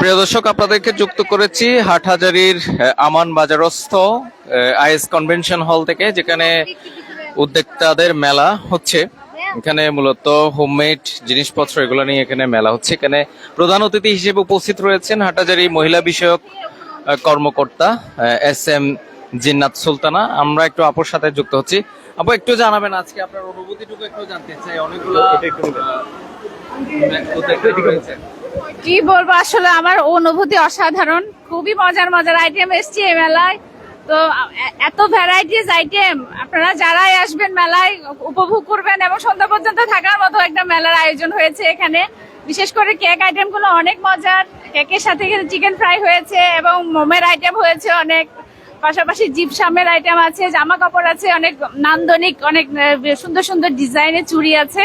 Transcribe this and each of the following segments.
প্রিয় দর্শক আপনাদেরকে যুক্ত করেছি হাটহাজারির আমান বাজারস্থ আইএস কনভেনশন হল থেকে যেখানে উদ্যোক্তাদের মেলা হচ্ছে। এখানে মূলত হোমমেড জিনিসপত্র এগুলো নিয়ে এখানে মেলা হচ্ছে। এখানে প্রধান অতিথি হিসেবে উপস্থিত রয়েছেন হাটহাজারি মহিলা বিষয়ক কর্মকর্তা এস এম জিন্নাত সুলতানা। আমরা একটু আপুর সাথে যুক্ত হচ্ছি। আপু একটু জানাবেন আজকে আপনার অনুভূতিটুকু একটু জানতে চাই। অনেকগুলো কি বলব, আসলে আমার অনুভূতি অসাধারণ। খুবই মজার মজার আইটেম এসছে এই মেলায়। তো এত ভ্যারাইটিস আইটেম আপনারা যারাই আসবেন মেলায়, উপভোগ করবেন এবং সন্ধ্যা পর্যন্ত থাকার মতো একটা মেলার আয়োজন হয়েছে এখানে। বিশেষ করে কেক আইটেমগুলো অনেক মজার। কেকের সাথে চিকেন ফ্রাই হয়েছে এবং মোমের আইটেম হয়েছে অনেক। পাশাপাশি জিপসামের আইটেম আছে, জামা কাপড় আছে, অনেক নান্দনিক, অনেক সুন্দর সুন্দর ডিজাইনের চুড়ি আছে।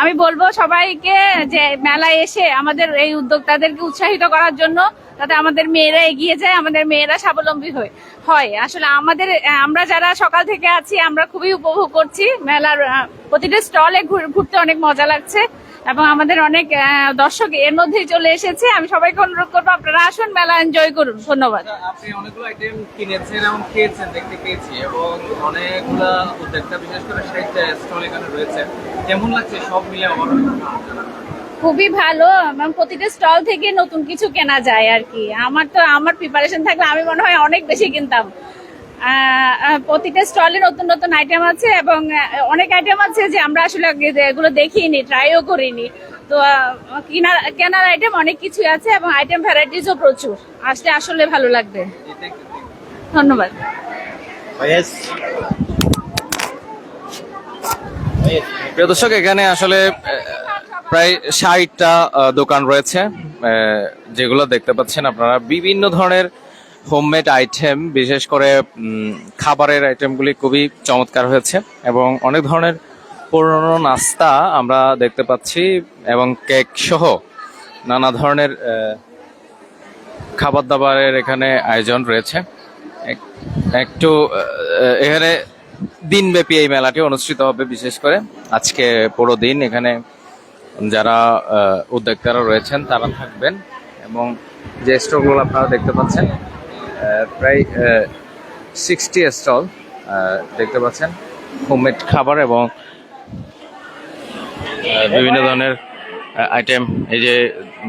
আমি বলব সবাইকে যে মেলায় এসে আমাদের এই উদ্যোক্তাদেরকে উৎসাহিত করার জন্য তাতে আমাদের মেয়েরা এগিয়ে যায়, আমাদের মেয়েরা স্বাবলম্বী হয় হয়। আসলে আমাদের আমরা যারা সকাল থেকে আছি, আমরা খুবই উপভোগ করছি। মেলার প্রতিটা স্টলে ঘুরতে অনেক মজা লাগছে। এবং আমাদের অনেক দর্শক এর মধ্যেই চলে এসেছে। আমি সবাইকে অনুরোধ করব আপনারা আসুন মেলা এনজয় করুন। ধন্যবাদ। আপনি অনেকগুলো আইটেম কিনেছেন এবং খেয়েছেন দেখতে পেয়েছি এবং অনেকগুলো উদ্যোক্তা বিশেষ করে সাহিত্য স্টল এখানে রয়েছে। কেমন লাগছে? সব মিলে আমার খুবই ভালো এবং প্রতিটা স্টল থেকে নতুন কিছু কেনা যায় আর কি। আমার তো আমার প্রিপারেশন থাকলে আমি মনে হয় অনেক বেশি কিনতাম। প্রতিটা স্টলে নতুন নতুন আইটেম আছে এবং অনেক আইটেম আছে যে আমরা আসলে আগে এগুলো দেখিনি ট্রাইও করিনি। তো কেনার কেনার আইটেম অনেক কিছুই আছে এবং আইটেম ভ্যারাইটিসও প্রচুর। আসলে আসলে ভালো লাগবে। ধন্যবাদ। প্রিয় দর্শক এখানে আসলে প্রায় ষাটটা দোকান রয়েছে যেগুলো দেখতে পাচ্ছেন আপনারা। বিভিন্ন ধরনের হোমমেড আইটেম, বিশেষ করে খাবারের আইটেমগুলি খুবই চমৎকার হয়েছে এবং অনেক ধরনের পুরনো নাস্তা আমরা দেখতে পাচ্ছি এবং কেক সহ নানা ধরনের খাবার দাবারের এখানে আয়োজন রয়েছে। এক- একটু এখানে দিনব্যাপী এই মেলাটি অনুষ্ঠিত হবে বিশেষ করে। আজকে পুরো দিন এখানে যারা উদ্যোক্তারা রয়েছেন তারা থাকবেন এবং যে স্টলগুলো আপনারা দেখতে পাচ্ছেন প্রায় সিক্সটি স্টল দেখতে পাচ্ছেন। হোমমেড খাবার এবং বিভিন্ন ধরনের আইটেম এই যে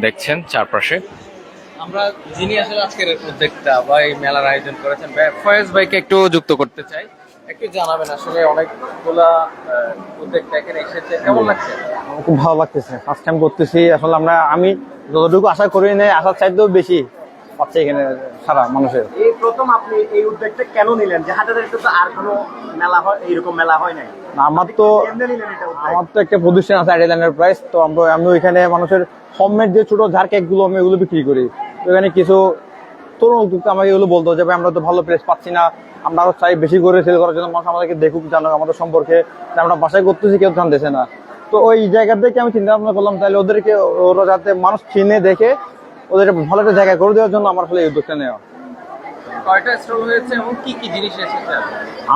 দেখছেন চারপাশে। আমরা যিনি আসলে আজকের উদ্যোক্তা বা এই মেলার আয়োজন করেছেন ফয়েজ ভাইকে একটু যুক্ত করতে চাই। একটু জানাবেন আসলে অনেকগুলা উদ্যোক্তা এখানে এসেছে। কেমন লাগছে? খুব ভালো লাগতেছে। ফার্স্ট টাইম করতেছি। আসলে আমরা আমি যতটুকু আশা করি না আশার চাইতেও বেশি। পাচ্ছি এখানে সারা মানুষের। এই প্রথম আপনি এই উদ্যোগটা কেন নিলেন? যে হাটাদারিতে তো আর কোনো মেলা হয় এইরকম মেলা হয় নাই। আমার তো? আমার তো একটা প্রতিষ্ঠান আছে আইডিয়াল এন্টারপ্রাইজ তো আমরা আমি ওইখানে মানুষের হোমমেড যে ছোট ঝাড় কেকগুলো আমি ওগুলো বিক্রি করি। তো এখানে কিছু তরুণ উদ্যোক্তা আমাকে এগুলো বলতো যে ভাই আমরা তো ভালো প্লেস পাচ্ছি না। আমরা চাই বেশি করে সেল করার জন্য। মানুষ আমাদেরকে দেখুক জানুক আমাদের সম্পর্কে। যে আমরা বাসায় করতেছি কেউ জানতেছে না। তো ওই জায়গা থেকে আমি চিন্তা ভাবনা করলাম তাহলে ওদেরকে ওরা যাতে মানুষ চিনে দেখে ওদের ভালো একটা জায়গা করে দেওয়ার জন্য আমার ফলে এই উদ্যোগটা নেওয়া। কয়টা স্টল হয়েছে এবং কি কি জিনিস এসেছে?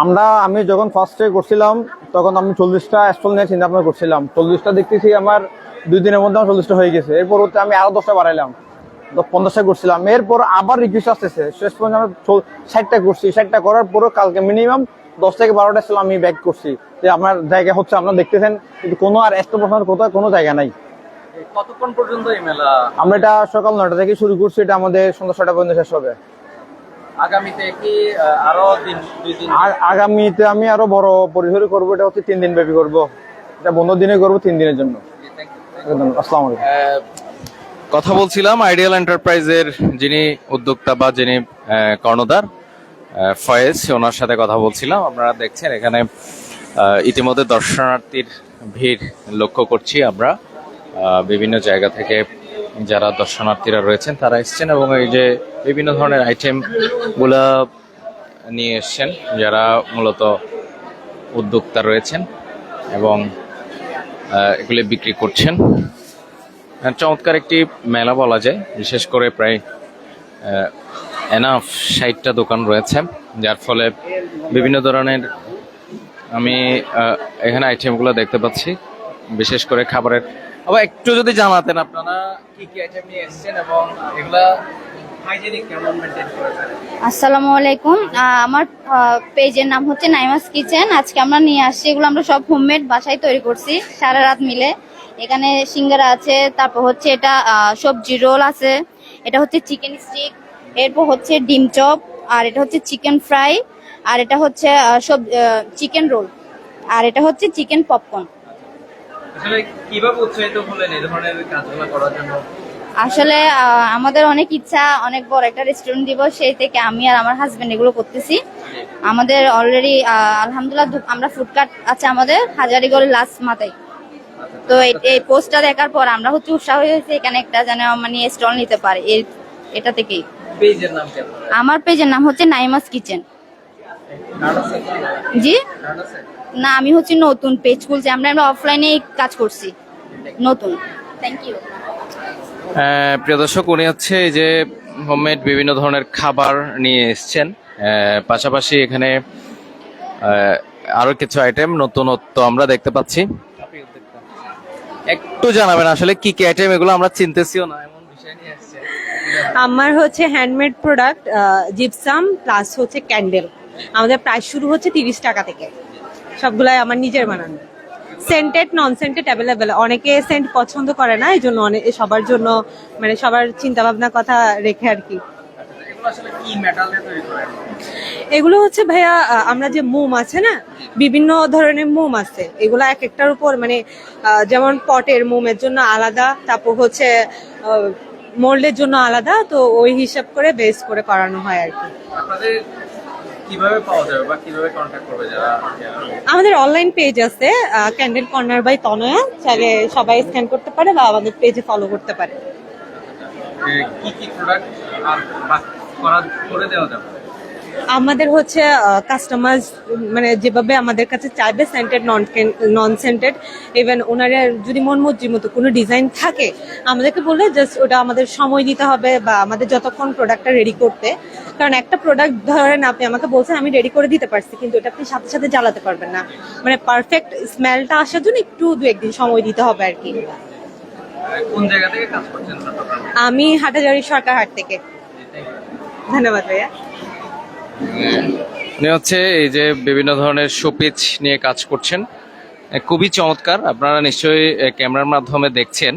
আমরা আমি যখন ফার্স্টে করছিলাম তখন আমি চল্লিশটা স্টল নিয়ে চিন্তা ভাবনা করছিলাম। চল্লিশটা দেখতেছি আমার দুই দিনের মধ্যে আমার চল্লিশটা হয়ে গেছে। এরপর হচ্ছে আমি আরও দশটা বাড়াইলাম। তো পঞ্চাশটা করছিলাম। এরপর আবার রিকোয়েস্ট আসতেছে। শেষ পর্যন্ত আমি ষাটটা করছি। ষাটটা করার পরও কালকে মিনিমাম দশ থেকে বারোটা ছিল আমি ব্যাক করছি। যে আপনার জায়গা হচ্ছে আপনারা দেখতেছেন কিন্তু কোনো আর স্টল বসানোর কোথাও কোনো জায়গা নাই। কতক্ষণ পর্যন্ত এই মেলা? আমরা এটা সকাল নয়টা থেকে শুরু করছি এটা আমাদের সন্ধ্যা ছটা পর্যন্ত শেষ হবে। আগামীতে কি আরও দিন দুই দিন? আগামীতে আমি আরও বড় পরিসরে করব এটা হচ্ছে তিন দিন ব্যাপী করব। এটা বন্ধ দিনে করব তিন দিনের জন্য। আসসালামু কথা বলছিলাম আইডিয়াল এন্টারপ্রাইজের যিনি উদ্যোক্তা বা যিনি কর্ণধার ফয়েজ ওনার সাথে কথা বলছিলাম। আপনারা দেখছেন এখানে ইতিমধ্যে দর্শনার্থীর ভিড় লক্ষ্য করছি আমরা। বিভিন্ন জায়গা থেকে যারা দর্শনার্থীরা রয়েছেন তারা এসছেন এবং এই যে বিভিন্ন ধরনের আইটেমগুলা নিয়ে এসছেন যারা মূলত উদ্যোক্তা রয়েছেন এবং এগুলি বিক্রি করছেন। হ্যাঁ, চমৎকার একটি মেলা বলা যায় বিশেষ করে প্রায় এনাফ ষাটটা দোকান রয়েছে যার ফলে বিভিন্ন ধরনের আমি এখানে আইটেমগুলো দেখতে পাচ্ছি বিশেষ করে খাবারের আবার একটু যদি জানাতেন আপনারা কি কি আইটেম নিয়ে এসেছেন এবং এগুলা আসসালামু আলাইকুম। আমার পেজের নাম হচ্ছে নাইমাস কিচেন। আজকে আমরা নিয়ে আসছি, এগুলো আমরা সব হোমমেড বাসায় তৈরি করছি, সারা রাত মিলে। এখানে সিঙ্গারা আছে, তারপর হচ্ছে এটা সবজি রোল আছে, এটা হচ্ছে চিকেন স্টিক এরপর হচ্ছে ডিম চপ, আর এটা হচ্ছে চিকেন ফ্রাই আর এটা হচ্ছে সব চিকেন রোল আর এটা হচ্ছে চিকেন পপকর্ন আসলে কীভাবে উৎসাহিত হলেন এই ধরনের কাজগুলো করার জন্য? আসলে আমাদের অনেক ইচ্ছা অনেক বড় একটা রেস্টুরেন্ট দিব সেই থেকে আমি আর আমার হাজবেন্ড এগুলো করতেছি। আমাদের অলরেডি আলহামদুলিল্লাহ আমরা ফুডকার্ট আছে আমাদের হাজারিগড় লাস্ট মাথায়। তো এই- পোস্টটা দেখার পর আমরা হচ্ছে উৎসাহ হয়েছে এখানে একটা যেন মানে স্টল নিতে পারে এই এটা থেকেই। আমার পেজের নাম হচ্ছে নাইমাস কিচেন। জি? না আমি হচ্ছে নতুন পেজ খুলছি। আমরা আমরা অফলাইনে কাজ করছি। নতুন। থ্যাংক ইউ আহ, প্রিয় দর্শক উনি হচ্ছে এই যে হোমমেড বিভিন্ন ধরনের খাবার নিয়ে এসছেন। পাশাপাশি এখানে আহ, আরও কিছু আইটেম নতুনত্ব আমরা দেখতে পাচ্ছি। একটু জানাবেন আসলে কি কি আইটেম এগুলো আমরা চিনতেছিও না এমন বিষয় নিয়ে এসছেন আমার হচ্ছে হ্যান্ডমেড প্রোডাক্ট জিপসাম প্লাস হচ্ছে ক্যান্ডেল আমাদের প্রাইস শুরু হচ্ছে তিরিশ টাকা থেকে। সবগুলাই আমার নিজের বানানো। সেন্টেড নন সেন্টেড অ্যাভেলেবেল অনেকে সেন্ট পছন্দ করে না এই জন্য অনেক সবার জন্য মানে সবার চিন্তা ভাবনার কথা রেখে আর কি। এগুলো হচ্ছে ভাইয়া আমরা যে মোম আছে না বিভিন্ন ধরনের মোম আছে। এগুলো এক একটার উপর মানে যেমন পটের মোমের জন্য আলাদা তারপর হচ্ছে মোল্ডের জন্য আলাদা তো ওই হিসাব করে বেস করে করানো হয় আর কি। কীভাবে পাওয়া যাবে বা কীভাবে কন্ট্যাক্ট করবে যারা আমাদের অনলাইন পেজ আছে ক্যান্ডেল কর্নার বাই তনয়া চাইলে সবাই স্ক্যান করতে পারে বা আমাদের পেজে ফলো করতে পারে। কি কি প্রোডাক্ট আর করে দেওয়া যাবে? আমাদের হচ্ছে কাস্টমার মানে যেভাবে আমাদের কাছে চাইবে scented non non scented even ওনারা যদি মন মর্জি মতো কোনো ডিজাইন থাকে আমাদেরকে বললে জাস্ট ওটা আমাদের সময় দিতে হবে বা আমাদের যতক্ষণ প্রোডাক্টটা রেডি করতে। কারণ একটা প্রোডাক্ট ধরেন আপনি আমাকে বলছেন আমি রেডি করে দিতে পারছি কিন্তু ওটা আপনি সাথে সাথে জ্বালাতে পারবেন না। মানে পারফেক্ট স্মেলটা আসার জন্য একটু দু একদিন সময় দিতে হবে আর কি। কোন জায়গা থেকে কাজ করছেন? আমি হাটাজারি সরকার হাট থেকে। ধন্যবাদ ভাইয়া। উনি হচ্ছে এই যে বিভিন্ন ধরনের শোপিচ নিয়ে কাজ করছেন। খুবই চমৎকার। আপনারা নিশ্চয়ই ক্যামেরার মাধ্যমে দেখছেন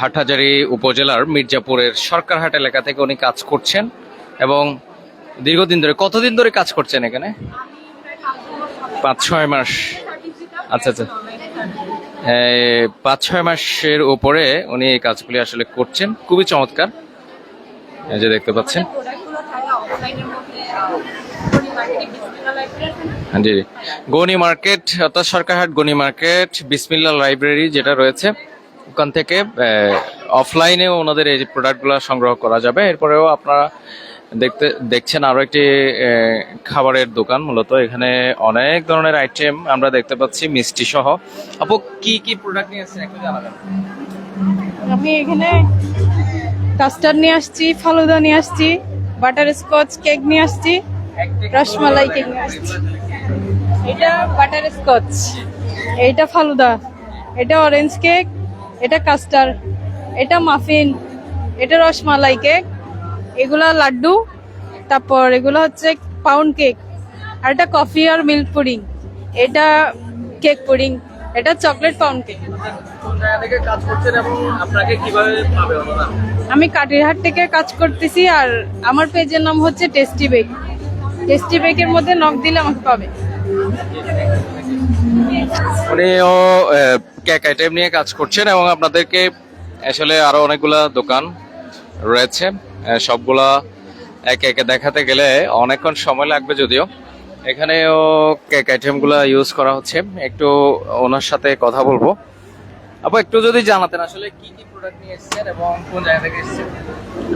হাটহাজারী উপজেলার মির্জাপুরের সরকারহাট এলাকা থেকে উনি কাজ করছেন এবং দীর্ঘদিন ধরে, কতদিন ধরে কাজ করছেন এখানে? পাঁচ, ছয় মাস। আচ্ছা আচ্ছা। পাঁচ, ছয় মাসের উপরে উনি এই কাজগুলি আসলে করছেন। খুবই চমৎকার। এই যে দেখতে পাচ্ছেন। জি জি। গনি মার্কেট অর্থাৎ সরকারহাট গনি মার্কেট বিসমিল্লা লাইব্রেরি যেটা রয়েছে ওখান থেকে অফলাইনে ওনাদের এই প্রোডাক্টগুলো সংগ্রহ করা যাবে। এরপরেও আপনারা দেখতে দেখছেন আরও একটি খাবারের দোকান মূলত এখানে অনেক ধরনের আইটেম আমরা দেখতে পাচ্ছি মিষ্টি সহ। আপু কি কি প্রোডাক্ট নিয়ে এসেছেন একটু জানাবেন? আমি এখানে কাস্টার্ড নিয়ে আসছি ফালুদা নিয়ে আসছি। বাটার স্কচ কেক নিয়ে আসছি, রসমালাই কেক নিয়ে আসছি। এটা বাটার স্কচ। এইটা ফালুদা। এটা অরেঞ্জ কেক, এটা কাস্টার্ড এটা মাফিন এটা রসমালাই কেক, এগুলা লাড্ডু, তারপর এগুলো হচ্ছে পাউন্ড কেক, আর এটা কফি আর মিল্ক পুডিং এটা কেক পুডিং এটা চকলেট পাউন্ড কেক কাজ করছেন এবং আপনাকে কীভাবে পাবে ওনারা আমি কাটিরহাট থেকে কাজ করতেছি আর আমার পেজের নাম হচ্ছে টেস্টি বেক। টেস্টি বেকের মধ্যে নক দিলে আমাকে পাবে। উনিও কেক আইটেম নিয়ে কাজ করছেন এবং আপনাদেরকে আসলে আরও অনেকগুলা দোকান রয়েছে। সবগুলা একে একে দেখাতে গেলে অনেকক্ষণ সময় লাগবে যদিও। এখানেও কেক আইটেমগুলো ইউজ করা হচ্ছে। একটু ওনার সাথে কথা বলব। আপু একটু যদি জানাতেন আসলে কি কি প্রোডাক্ট নিয়ে এসেছেন এবং কোন জায়গা থেকে এসেছেন?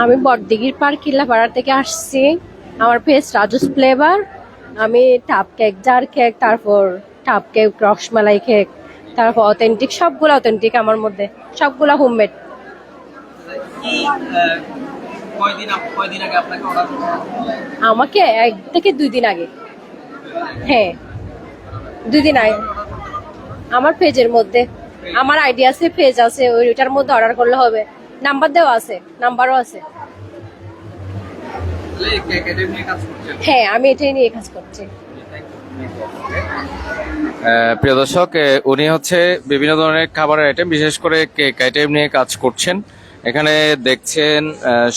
আমি বড়দিঘির পার্ক কিল্লাপাড়া থেকে আসছি। আমার পেজ রাজুস ফ্লেভার আমি টাপ কেক জার কেক তারপর টাপ কেক রসমালাই কেক তারপর অথেন্টিক সবগুলো অথেন্টিক আমার মধ্যে সবগুলো হোমমেড আমাকে এক থেকে দুই দিন আগে। হ্যাঁ দুই দিন আগে। আমার পেজের মধ্যে। আমার আইডিয়া আছে পেজ আছে ওইটার মধ্যে অর্ডার করলে হবে। নাম্বার দেওয়া আছে নাম্বারও আছে। হ্যাঁ আমি এটাই নিয়ে কাজ করছি। প্রিয় দর্শক উনি হচ্ছে বিভিন্ন ধরনের খাবারের আইটেম বিশেষ করে কেক আইটেম নিয়ে কাজ করছেন। এখানে দেখছেন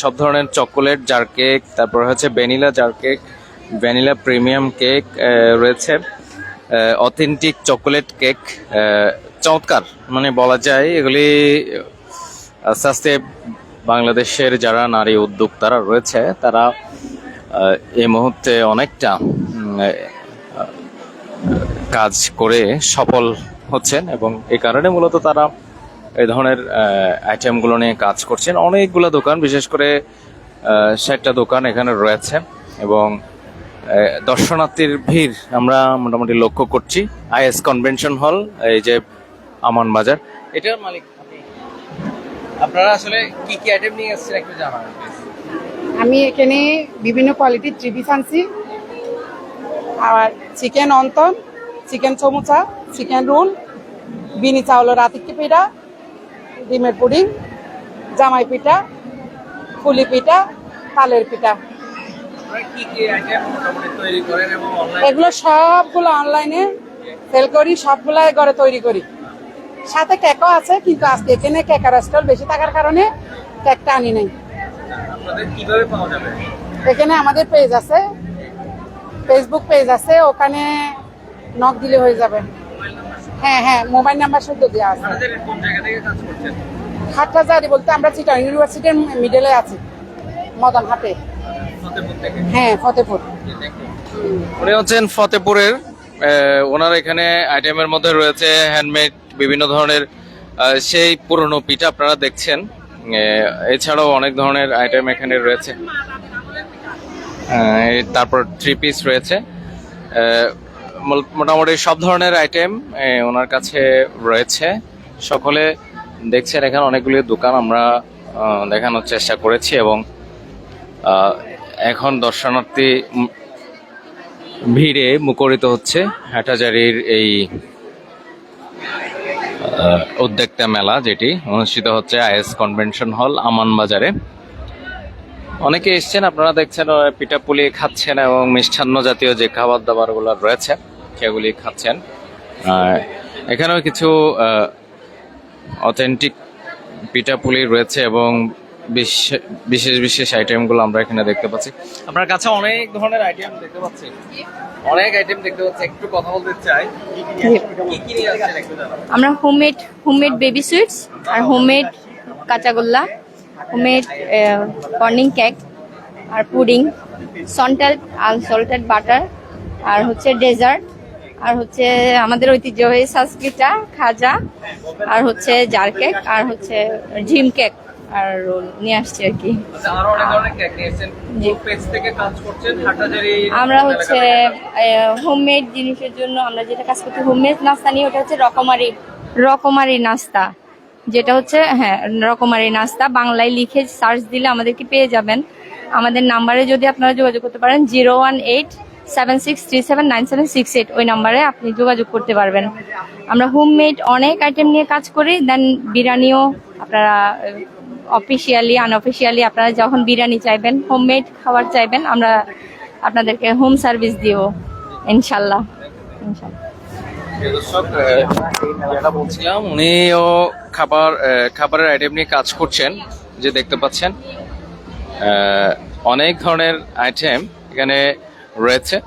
সব ধরনের চকোলেট জার কেক তারপর হচ্ছে vanilla jar cake vanilla premium cake রয়েছে। অথেন্টিক চকোলেট কেক চমৎকার। মানে বলা যায় এগুলি, আস্তে আস্তে বাংলাদেশের যারা নারী উদ্যোক্তারা রয়েছে, তারা এই মুহূর্তে অনেকটা কাজ করে সফল হচ্ছেন এবং এই কারণে মূলত তারা এই ধরনের আইটেমগুলো নিয়ে কাজ করছেন। অনেকগুলো দোকান, বিশেষ করে ষাটটা দোকান এখানে রয়েছে এবং দর্শনার্থীর ভিড় আমরা মোটামুটি লক্ষ্য করছি। আইএস কনভেনশন হল, এই যে আমান বাজার এটার মালিক আপনি। আপনারা আসলে কি কি আইটেম নিয়ে এসেছেন একটু জানাবেন আমি এখানে বিভিন্ন কোয়ালিটির থ্রি পিস আনছি। আর chicken wonton chicken samosa chicken roll বিনি চাউলের আতিক্কি পিঠা ডিমের পুডিং জামাই পিঠা ফুলি পিঠা তালের পিঠা। আপনারা কি কি আইটেম মোটামুটি তৈরি করেন এবং অনলাইন এগুলো সবগুলো অনলাইনে সেল করি সবগুলো ঘরে তৈরি করি। সাথে কেকও আছে কিন্তু আজকে এখানে কেকের স্টল বেশি থাকার কারণে কেকটা আনি নাই। আপনাদের কীভাবে পাওয়া যাবে? এখানে আমাদের পেজ আছে ফেসবুক পেজ আছে ওখানে নক দিলে হয়ে যাবে। হ্যাঁ হ্যাঁ মোবাইল নাম্বার শুদ্ধ দেওয়া আছে। আপনাদের কোন জায়গা থেকে কাজ করছেন? হাটহাজারি বলতে আমরা চিটাং ইউনিভার্সিটির মিডলে আছি মদন হাটে হ্যাঁ ফতেপুর। উনি হচ্ছেন ফতেপুরের ওনার এখানে আইটেমের মধ্যে রয়েছে হ্যান্ডমেড বিভিন্ন ধরনের সেই পুরনো পিঠা আপনারা দেখছেন। এছাড়াও অনেক ধরনের আইটেম এখানে রয়েছে। তারপর থ্রি পিস রয়েছে। মোটামুটি সব ধরনের আইটেম ওনার কাছে রয়েছে। সকলে দেখছেন এখানে অনেকগুলি দোকান আমরা দেখানোর চেষ্টা করেছি এবং এখন দর্শনার্থী ভিড়ে মুখরিত হচ্ছে হাটাজারির এই উদ্যোক্তা মেলা যেটি অনুষ্ঠিত হচ্ছে আইএস কনভেনশন হল আমান বাজারে অনেকে এসছেন, আপনারা দেখছেন পিঠাপুলি খাচ্ছেন এবং মিষ্টান্ন জাতীয় যে খাবার দাবারগুলো রয়েছে, সেগুলি খাচ্ছেন। এখানেও কিছু অথেন্টিক পিঠাপুলি রয়েছে এবং বিশেষ বিশেষ আইটেমগুলো আমরা এখানে দেখতে পাচ্ছি। আপনার কাছে অনেক ধরনের আইটেম দেখতে পাচ্ছি। অনেক আইটেম দেখতে পাচ্ছি। একটু কথা বলতে চাই। আমরা হোমমেড হোমমেড বেবি সুইটস আর হোমমেড কাঁচাগোল্লা হোমমেড কর্নিং কেক আর পুডিং সন্টেড আনসল্টেড বাটার আর হচ্ছে ডেজার্ট আর হচ্ছে আমাদের ঐতিহ্যবাহী সাসকিটা খাজা আর হচ্ছে জার কেক আর হচ্ছে ঝিম কেক আর রোল নিয়ে আসছি আর কি। আমরা হচ্ছে হোমমেড জিনিসের জন্য আমরা যেটা কাজ করছি হোমমেড নাস্তা নিয়ে ওটা হচ্ছে রকমারি রকমারি নাস্তা। যেটা হচ্ছে হ্যাঁ রকমারি নাস্তা। বাংলায় লিখে সার্চ দিলে আমাদেরকে পেয়ে যাবেন? আমাদের নাম্বারে যদি আপনারা যোগাযোগ করতে পারেন zero one eight seven six three seven nine seven six eight. ওই নাম্বারে আপনি যোগাযোগ করতে পারবেন। আমরা হোমমেড অনেক আইটেম নিয়ে কাজ করি দেন বিরিয়ানিও আপনারা অফিসিয়ালি আনঅফিসিয়ালি আপনারা যখন বিরিয়ানি চাইবেন হোমমেড খাবার চাইবেন, আমরা আপনাদেরকে হোম সার্ভিস দিব, ইনশাল্লাহ ইনশাল্লাহ। বলছিলাম, উনিও খাবার খাবারের আইটেম নিয়ে কাজ করছেন, যে দেখতে পাচ্ছেন অনেক ধরনের আইটেম এখানে রয়েছে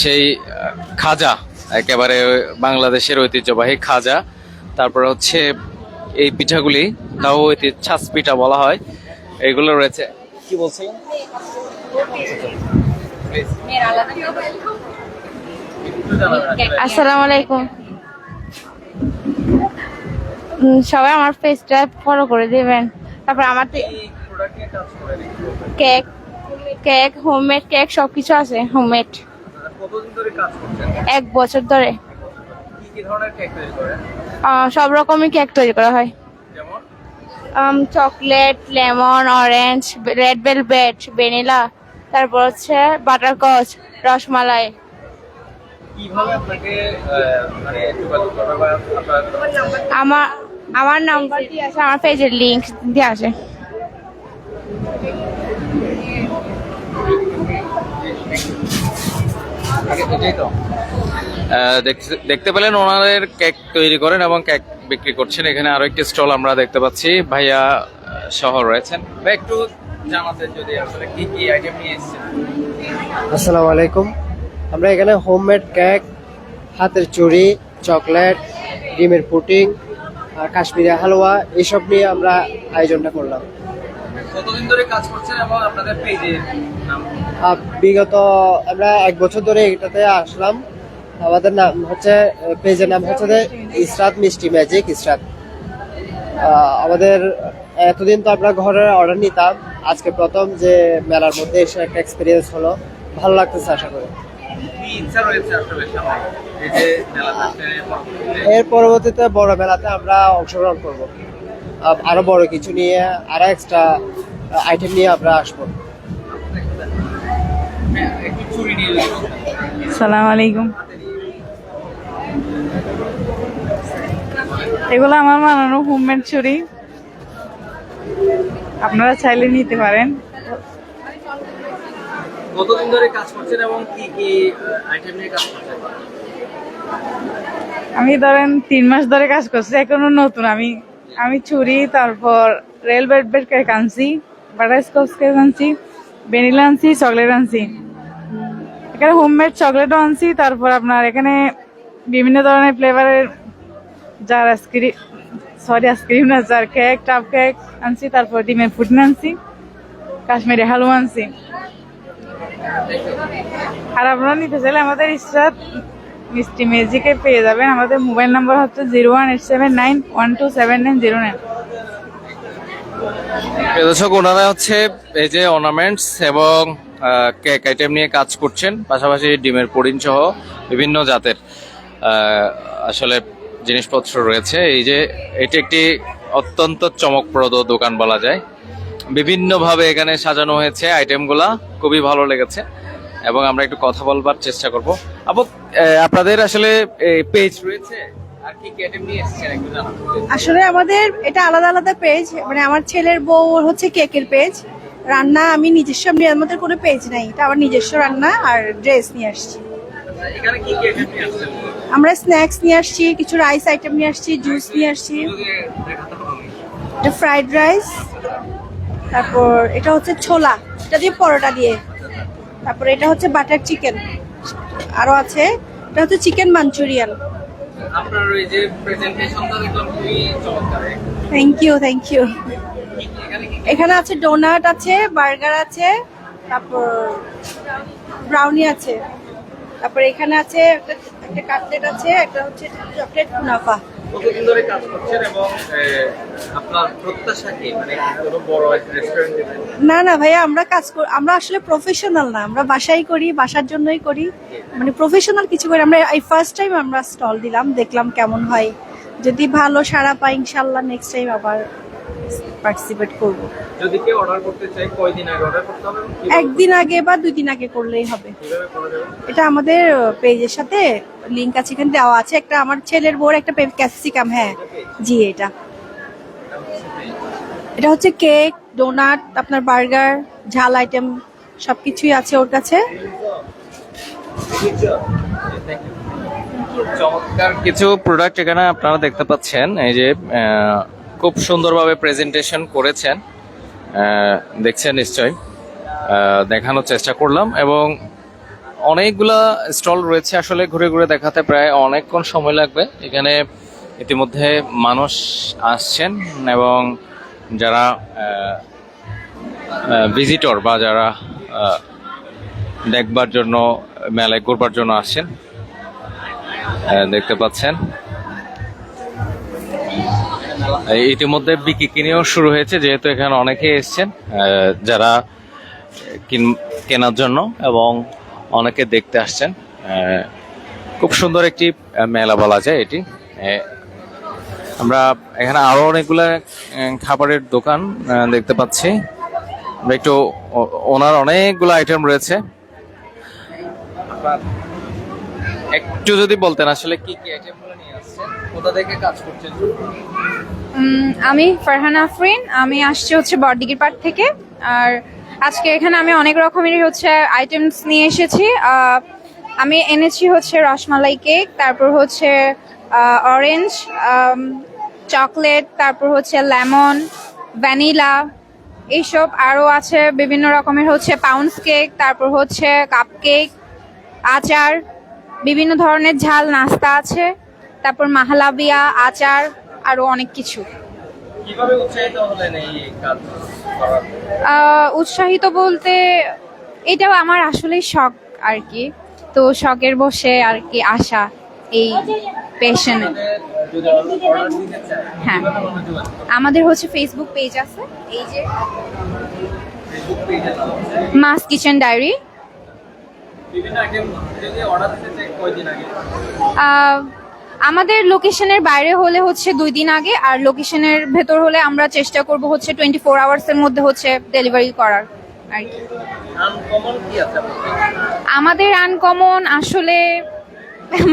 সেই খাজা, একেবারে বাংলাদেশের ঐতিহ্যবাহী খাজা, তারপর হচ্ছে এই পিঠাগুলি তাও ঐতিহ্য ছাস পিঠা বলা হয়। এগুলো রয়েছে। কি বলছিলেন? আসসালামু আলাইকুম। সবাই আমার পেজটা ফলো করে দিবেন। তারপর আমার কেক কেক হোমমেড কেক সবকিছু আছে হোমমেড কতদিন ধরে কাজ করছেন? এক বছর ধরে। কি কি ধরনের কেক তৈরি করেন? সব রকমই কেক তৈরি করা হয়। Chocolate lemon orange red velvet vanilla তারপর হচ্ছে বাটারকচ রসমালাই। মানে আমার আমার নাম্বার দিয়ে আছে আমার পেজের লিঙ্ক দিয়ে আছে দেখতে- দেখতে পেলেন ওনাদের কেক তৈরি করেন এবং কেক বিক্রি করছেন। এখানে আরও একটি স্টল আমরা দেখতে পাচ্ছি। ভাইয়া শহর রয়েছেন। ভাই একটু জানাতেন যদি আসলে কি কি আইটেম নিয়ে এসেছেন। আসসালামু আলাইকুম। আমরা এখানে হোমমেড কেক হাতের চুড়ি চকলেট ডিমের পুটিং আর কাশ্মীরি হালুয়া এসব নিয়ে আমরা আয়োজনটা করলাম। কতদিন ধরে কাজ করছেন এবং আপনাদের পেজের নাম? বিগত আমরা এক বছর ধরে এটাতে আসলাম। আমাদের নাম হচ্ছে পেজের নাম হচ্ছে যে ইসরাত মিষ্টি ম্যাজিক ইসরাত। আমাদের এতদিন তো আমরা ঘরের অর্ডার নিতাম। আজকে প্রথম যে মেলার মধ্যে এসে একটা এক্সপিরিয়েন্স হলো। ভালো লাগতেছে আশা করি। এর পরবর্তীতে বড় মেলাতে আমরা অংশগ্রহণ করব। আরও বড় কিছু নিয়ে আরও এক্সট্রা আইটেম নিয়ে আমরা আসব। সালাম আলাইকুম এগুলো আমার বানানো হোমমেড ছুরি। আপনারা চাইলে নিতে পারেন। কতদিন ধরে কাজ করছেন এবং কি কি আইটেম নিয়ে কাজ করছেন? আমি ধরেন তিন মাস ধরে কাজ করছি এখনও নতুন। আমি আমি ছুরি তারপর রেল বেড বেড কেক আনছি বাটার স্কচ কেক আনছি ভ্যানিলা আনছি চকলেট আনছি। এখানে হোমমেড চকলেটও আনছি, তারপর আপনার এখানে বিভিন্ন ধরনের ফ্লেভারের যার আইসক্রিম সরি আইসক্রিম না যার কেক টাপ কেক আনছি, তারপর ডিমের ফুটন আনছি, কাশ্মীরি হালুয়া আনছি। আর আপনারা নিতে চাইলে আমাদের ইসরাত মিষ্টি ম্যাজিকে পেয়ে যাবেন। আমাদের মোবাইল নাম্বার হচ্ছে zero one eight seven nine one two seven nine zero nine দর্শক, ওনারা হচ্ছে এই যে অর্নামেন্টস এবং কেক আইটেম নিয়ে কাজ করছেন, পাশাপাশি ডিমের পুডিং সহ বিভিন্ন জাতের আসলে জিনিসপত্র রয়েছে। এই যে, এটি একটি অত্যন্ত চমকপ্রদ দোকান বলা যায়। বিভিন্নভাবে এখানে সাজানো হয়েছে আইটেমগুলা, খুবই ভালো লেগেছে। এবং আমরা একটু কথা বলবার চেষ্টা করব। আপু আপনাদের আসলে পেজ রয়েছে? আসলে আমাদের এটা আলাদা আলাদা পেজ মানে আমার ছেলের বউ হচ্ছে কেকের পেজ রান্না আমি নিজস্ব আমি আমাদের কোনো পেজ নাই। এটা আমার নিজস্ব রান্না আর ড্রেস নিয়ে আসছি। আমরা স্ন্যাক্স নিয়ে আসছি কিছু রাইস আইটেম নিয়ে আসছি জুস নিয়ে আসছি। এটা ফ্রাইড রাইস তারপর এটা হচ্ছে ছোলা এটা দিয়ে পরোটা দিয়ে। তারপর এটা হচ্ছে বাটার চিকেন আরও আছে। এটা হচ্ছে চিকেন মাঞ্চুরিয়ান আপনার ওই যে প্রেজেন্টেশনটা দেখলাম খুবই চমৎকার। থ্যাংক ইউ থ্যাংক ইউ এখানে আছে ডোনাট আছে বার্গার আছে তারপর ব্রাউনি আছে। তারপর এখানে আছে একটা একটা কাটলেট আছে একটা হচ্ছে চকলেট মুনাফা কতদিন ধরে কাজ করছেন এবং আপনার প্রত্যাশা কি? মানে বড় রেস্টুরেন্ট না না ভাইয়া আমরা কাজ কর আমরা আসলে প্রফেশনাল না। আমরা বাসায় করি বাসার জন্যই করি। মানে প্রফেশনাল কিছু করি। আমরা এই ফার্স্ট টাইম আমরা স্টল দিলাম দেখলাম কেমন হয়। যদি ভালো সাড়া পাই ইনশাল্লাহ নেক্সট টাইম আবার পার্টিসিপেট করব। যদি কেউ অর্ডার করতে চায় কয়দিন আগে অর্ডার করতে হবে একদিন আগে বা দুই দিন আগে করলেই হবে। এটা আমাদের পেজের সাথে লিংক আছে এখানে দেওয়া আছে। একটা আমার ছেলের বউর একটা ক্যাপসিকাম হ্যাঁ। জি এটা। এটা হচ্ছে কেক ডোনাট আপনার বার্গার ঝাল আইটেম সবকিছুই আছে ওর কাছে। চমৎকার কিছু প্রোডাক্ট এখানে আপনারা দেখতে পাচ্ছেন। এই যে খুব সুন্দরভাবে প্রেজেন্টেশন করেছেন। দেখছেন নিশ্চয়ই। আহ, দেখানোর চেষ্টা করলাম এবং অনেকগুলা স্টল রয়েছে। আসলে ঘুরে ঘুরে দেখাতে প্রায় অনেকক্ষণ সময় লাগবে। এখানে ইতিমধ্যে মানুষ আসছেন এবং যারা ভিজিটর বা যারা দেখবার জন্য মেলায় ঘুরবার জন্য আসছেন দেখতে পাচ্ছেন। ইতিমধ্যে বিক্রি কিনেও শুরু হয়েছে, যেহেতু এখানে অনেকে এসছেন যারা কিন- কেনার জন্য এবং অনেকে দেখতে আসছেন। খুব সুন্দর একটি মেলা বলা যায় এটি। আমরা এখানে আরও অনেকগুলা খাবারের দোকান দেখতে পাচ্ছি। একটু ওনার অনেকগুলো আইটেম রয়েছে। একটু যদি বলতেন আসলে কি কি আসছেন কোথা থেকে কাজ করছেন? আমি ফারহান আফরিন, আমি আসছি হচ্ছে বড়দিঘির পাট থেকে। আর আজকে এখানে আমি অনেক রকমের হচ্ছে আইটেমস নিয়ে এসেছি। আমি এনেছি হচ্ছে রসমালাই কেক, তারপর হচ্ছে অরেঞ্জ চকলেট তারপর হচ্ছে লেমন ভ্যানিলা এইসব। আরও আছে বিভিন্ন রকমের হচ্ছে পাউন্স কেক তারপর হচ্ছে কাপ কেক আচার, বিভিন্ন ধরনের ঝাল, নাস্তা আছে। তারপর মাহালাবিয়া আচার আরও অনেক কিছু। উৎসাহিত বলতে এটাও আমার আসলেই শখ আর কি। তো শখের বসে আর কি আসা এই চায় হ্যাঁ? আমাদের হচ্ছে ফেসবুক পেজ আছে এই যে। মাস কিচেন ডায়েরি বিভিন্ন আইটেম যদি অর্ডার দিতে চাই কয়দিন আগে? আমাদের লোকেশনের বাইরে হলে হচ্ছে দুই দিন আগে আর লোকেশনের ভেতর হলে আমরা চেষ্টা করব হচ্ছে টোয়েন্টি ফোর আওয়ার্সের মধ্যে হচ্ছে ডেলিভারি করার আর কি। আমাদের আনকমন আসলে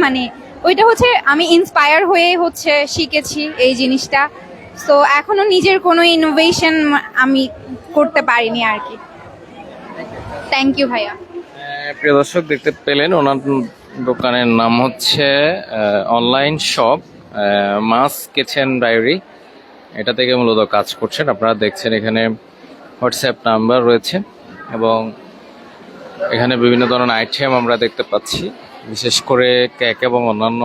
মানে ওইটা হচ্ছে আমি ইন্সপায়ার হয়ে হচ্ছে শিখেছি এই জিনিসটা। তো এখনও নিজের কোনো ইনোভেশন আমি করতে পারিনি আর কি। থ্যাংক ইউ ভাইয়া। আহ, প্রিয় দর্শক দেখতে পেলেন ওনার দোকানের নাম হচ্ছে অনলাইন শপ মাস কিচেন ডায়েরি এটা থেকে মূলত কাজ করছেন আপনারা দেখছেন এখানে হোয়াটসঅ্যাপ নাম্বার রয়েছে এবং এখানে বিভিন্ন ধরনের আইটেম আমরা দেখতে পাচ্ছি। বিশেষ করে কেক এবং অন্যান্য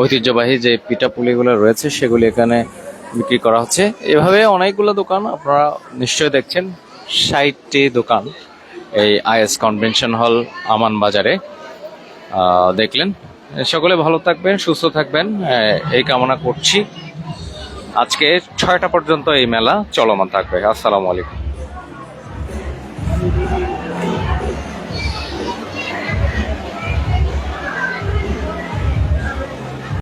ঐতিহ্যবাহী যে পিঠাপুলিগুলো রয়েছে, সেগুলি এখানে বিক্রি করা হচ্ছে। এভাবে অনেকগুলো দোকান আপনারা নিশ্চয়ই দেখছেন। ষাটটি দোকান এই আইএস কনভেনশন হল, আমান বাজারে। দেখলেন। সকলে ভালো থাকবেন, সুস্থ থাকবেন। এই কামনা করছি। আজকে ছয়টা পর্যন্ত এই মেলা চলমান থাকবে। আসসালামু আলাইকুম।